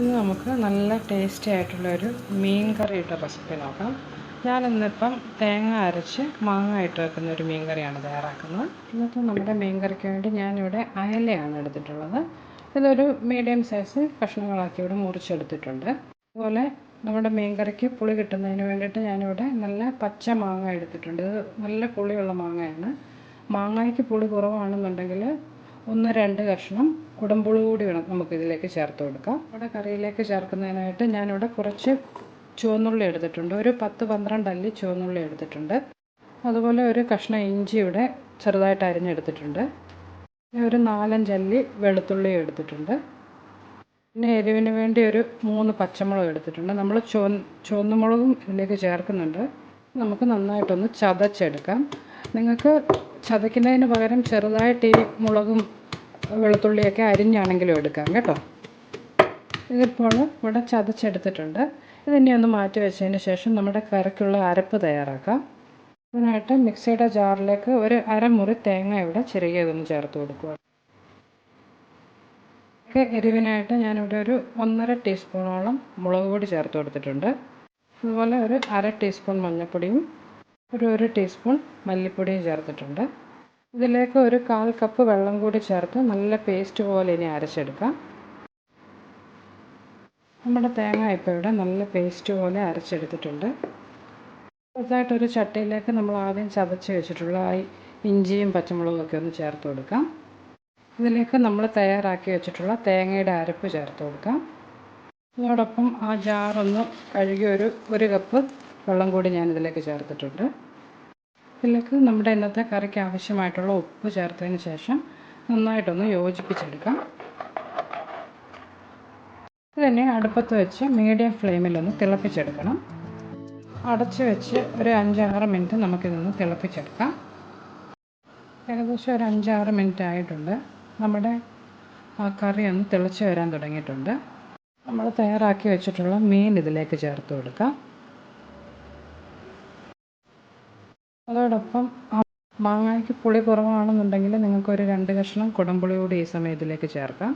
ഇന്ന് നമുക്ക് നല്ല ടേസ്റ്റി ആയിട്ടുള്ളൊരു മീൻ കറിയുടെ റെസിപ്പി നോക്കാം. ഞാനിന്നിപ്പം തേങ്ങ അരച്ച് മാങ്ങ ഇട്ട് വെക്കുന്ന ഒരു മീൻ കറിയാണ് തയ്യാറാക്കുന്നത്. ഇന്നത്തെ നമ്മുടെ മീൻ കറിക്ക് വേണ്ടി ഞാനിവിടെ അയലയാണ് എടുത്തിട്ടുള്ളത്. ഇതൊരു മീഡിയം സൈസ് കഷ്ണങ്ങളാക്കി ഇവിടെ മുറിച്ചെടുത്തിട്ടുണ്ട്. അതുപോലെ നമ്മുടെ മീൻ കറിക്ക് പുളി കിട്ടുന്നതിന് വേണ്ടിയിട്ട് ഞാനിവിടെ നല്ല പച്ച മാങ്ങ എടുത്തിട്ടുണ്ട്. ഇത് നല്ല പുളിയുള്ള മാങ്ങയാണ്. മാങ്ങയ്ക്ക് പുളി കുറവാണെന്നുണ്ടെങ്കിൽ ഒന്ന് രണ്ട് കഷ്ണം കുടമ്പുളി കൂടി വേണം നമുക്ക് ഇതിലേക്ക് ചേർത്ത് കൊടുക്കാം. ഇവിടെ കറിയിലേക്ക് ചേർക്കുന്നതിനായിട്ട് ഞാനിവിടെ കുറച്ച് ചുവന്നുള്ളി എടുത്തിട്ടുണ്ട്. ഒരു പത്ത് പന്ത്രണ്ട് അല്ലി ചുവന്നുള്ളി എടുത്തിട്ടുണ്ട്. അതുപോലെ ഒരു കഷ്ണം ഇഞ്ചി ഇവിടെ ചെറുതായിട്ട് അരിഞ്ഞെടുത്തിട്ടുണ്ട്. ഒരു നാലഞ്ചല്ലി വെളുത്തുള്ളി എടുത്തിട്ടുണ്ട്. പിന്നെ എരിവിന് വേണ്ടി ഒരു മൂന്ന് പച്ചമുളക് എടുത്തിട്ടുണ്ട്. നമ്മൾ ചുവ ചുവന്നുമുളകും ഇതിലേക്ക് ചേർക്കുന്നുണ്ട്. നമുക്ക് നന്നായിട്ടൊന്ന് ചതച്ചെടുക്കാം. നിങ്ങൾക്ക് ചതയ്ക്കുന്നതിന് പകരം ചെറുതായിട്ട് ഈ മുളകും വെളുത്തുള്ളിയൊക്കെ അരിഞ്ഞാണെങ്കിലും എടുക്കാം കേട്ടോ. ഇതിപ്പോൾ ഇവിടെ ചതച്ചെടുത്തിട്ടുണ്ട്. ഇതിനെ ഒന്ന് മാറ്റി വെച്ചതിന് ശേഷം നമ്മുടെ കറിക്കുള്ള അരപ്പ് തയ്യാറാക്കാം. അതിനായിട്ട് മിക്സിയുടെ ജാറിലേക്ക് ഒരു അരമുറി തേങ്ങ ഇവിടെ ചെറിയതൊന്ന് ചേർത്ത് കൊടുക്കുക. എരിവിനായിട്ട് ഞാനിവിടെ ഒരു ഒന്നര ടീസ്പൂണോളം മുളക് പൊടി ചേർത്ത് കൊടുത്തിട്ടുണ്ട്. അതുപോലെ ഒരു അര ടീസ്പൂൺ മഞ്ഞൾപ്പൊടിയും ഒരു ഒരു ടീസ്പൂൺ മല്ലിപ്പൊടിയും ചേർത്തിട്ടുണ്ട്. ഇതിലേക്ക് ഒരു കാൽ കപ്പ് വെള്ളം കൂടി ചേർത്ത് നല്ല പേസ്റ്റ് പോലെ ഇനി അരച്ചെടുക്കാം. നമ്മുടെ തേങ്ങ ഇപ്പോൾ ഇവിടെ നല്ല പേസ്റ്റ് പോലെ അരച്ചെടുത്തിട്ടുണ്ട്. ചെറുതായിട്ടൊരു ചട്ടിയിലേക്ക് നമ്മൾ ആദ്യം ചതച്ച് വെച്ചിട്ടുള്ള ഇഞ്ചിയും പച്ചമുളകും ഒക്കെ ഒന്ന് ചേർത്ത് കൊടുക്കാം. ഇതിലേക്ക് നമ്മൾ തയ്യാറാക്കി വെച്ചിട്ടുള്ള തേങ്ങയുടെ അരപ്പ് ചേർത്ത് കൊടുക്കാം. അതോടൊപ്പം ആ ജാറൊന്ന് കഴുകി ഒരു ഒരു കപ്പ് വെള്ളം കൂടി ഞാൻ ഇതിലേക്ക് ചേർത്തിട്ടുണ്ട്. ഇതിലേക്ക് നമ്മുടെ ഇന്നത്തെ കറിക്ക് ആവശ്യമായിട്ടുള്ള ഉപ്പ് ചേർത്തതിന് ശേഷം നന്നായിട്ടൊന്ന് യോജിപ്പിച്ചെടുക്കാം. ഇതിനെ അടുപ്പത്ത് വെച്ച് മീഡിയം ഫ്ലെയിമിലൊന്ന് തിളപ്പിച്ചെടുക്കണം. അടച്ച് വെച്ച് ഒരു അഞ്ചാറ് മിനിറ്റ് നമുക്കിതൊന്ന് തിളപ്പിച്ചെടുക്കാം. ഏകദേശം ഒരു അഞ്ചാറ് മിനിറ്റ് ആയിട്ടുണ്ട്. നമ്മുടെ ആ കറി ഒന്ന് തിളച്ച് വരാൻ തുടങ്ങിയിട്ടുണ്ട്. നമ്മൾ തയ്യാറാക്കി വെച്ചിട്ടുള്ള മീൻ ഇതിലേക്ക് ചേർത്ത് കൊടുക്കാം. അതോടൊപ്പം മാങ്ങയ്ക്ക് പുളി കുറവാണെന്നുണ്ടെങ്കിൽ നിങ്ങൾക്കൊരു രണ്ട് കഷ്ണം കുടംപുളി കൂടി ഈ സമയത്തിലേക്ക് ചേർക്കാം.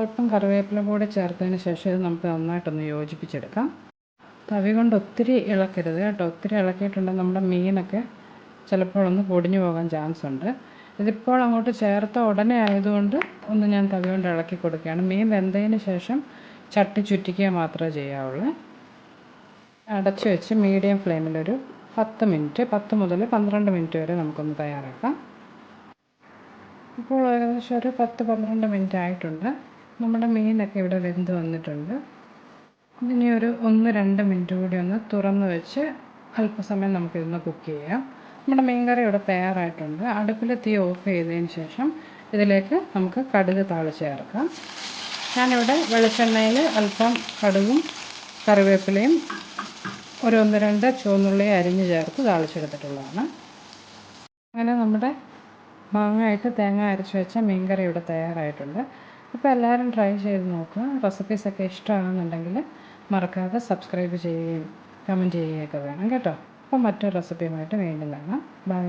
അല്പം കറിവേപ്പില കൂടി ചേർത്തതിന് ശേഷം ഇത് നമുക്ക് നന്നായിട്ടൊന്ന് യോജിപ്പിച്ചെടുക്കാം. തവി കൊണ്ട് ഒത്തിരി ഇളക്കരുത് കേട്ടോ. ഒത്തിരി ഇളക്കിയിട്ടുണ്ടെങ്കിൽ നമ്മുടെ മീനൊക്കെ ചിലപ്പോൾ ഒന്ന് പൊടിഞ്ഞു പോകാൻ ചാൻസ് ഉണ്ട്. ഇതിപ്പോൾ അങ്ങോട്ട് ചേർത്ത ഉടനെ ആയതുകൊണ്ട് ഒന്ന് ഞാൻ തവി കൊണ്ട് ഇളക്കി കൊടുക്കുകയാണ്. മീൻ വെന്തതിന് ശേഷം ചട്ടി ചുറ്റിക്കുക മാത്രമേ ചെയ്യാവുള്ളൂ. അടച്ചു വെച്ച് മീഡിയം ഫ്ലെയിമിലൊരു പത്ത് മിനിറ്റ് പത്ത് മുതൽ പന്ത്രണ്ട് മിനിറ്റ് വരെ നമുക്കൊന്ന് തയ്യാറാക്കാം. ഇപ്പോൾ ഏകദേശം ഒരു പത്ത് പന്ത്രണ്ട് മിനിറ്റ് ആയിട്ടുണ്ട്. നമ്മുടെ മീനൊക്കെ ഇവിടെ വെന്ത് വന്നിട്ടുണ്ട്. ഇനി ഒരു ഒന്ന് രണ്ട് മിനിറ്റ് കൂടി ഒന്ന് തുറന്ന് വെച്ച് അല്പസമയം നമുക്കിതൊന്ന് കുക്ക് ചെയ്യാം. നമ്മുടെ മീൻ കറി ഇവിടെ തയ്യാറായിട്ടുണ്ട്. അടുപ്പിൽ തീ ഓഫ് ചെയ്തതിന് ശേഷം ഇതിലേക്ക് നമുക്ക് കടുക് താളി ചേർക്കാം. ഞാനിവിടെ വെളിച്ചെണ്ണയിൽ അല്പം കടുകും കറിവേപ്പിലയും ഒരു ഒന്ന് രണ്ട് ചുവന്നുള്ളി അരിഞ്ഞ് ചേർത്ത് താളിച്ചെടുത്തിട്ടുള്ളതാണ്. അങ്ങനെ നമ്മുടെ മാങ്ങയായിട്ട് തേങ്ങ അരച്ച് വെച്ച മീൻകറി ഇവിടെ തയ്യാറായിട്ടുണ്ട്. അപ്പോൾ എല്ലാവരും ട്രൈ ചെയ്ത് നോക്കുക. റെസിപ്പീസൊക്കെ ഇഷ്ടമാണെന്നുണ്ടെങ്കിൽ മറക്കാതെ സബ്സ്ക്രൈബ് ചെയ്യുകയും കമന്റ് ചെയ്യുകയൊക്കെ വേണം കേട്ടോ. അപ്പോൾ മറ്റൊരു റെസിപ്പിയുമായിട്ട് വീണ്ടും കാണാം. ബൈ.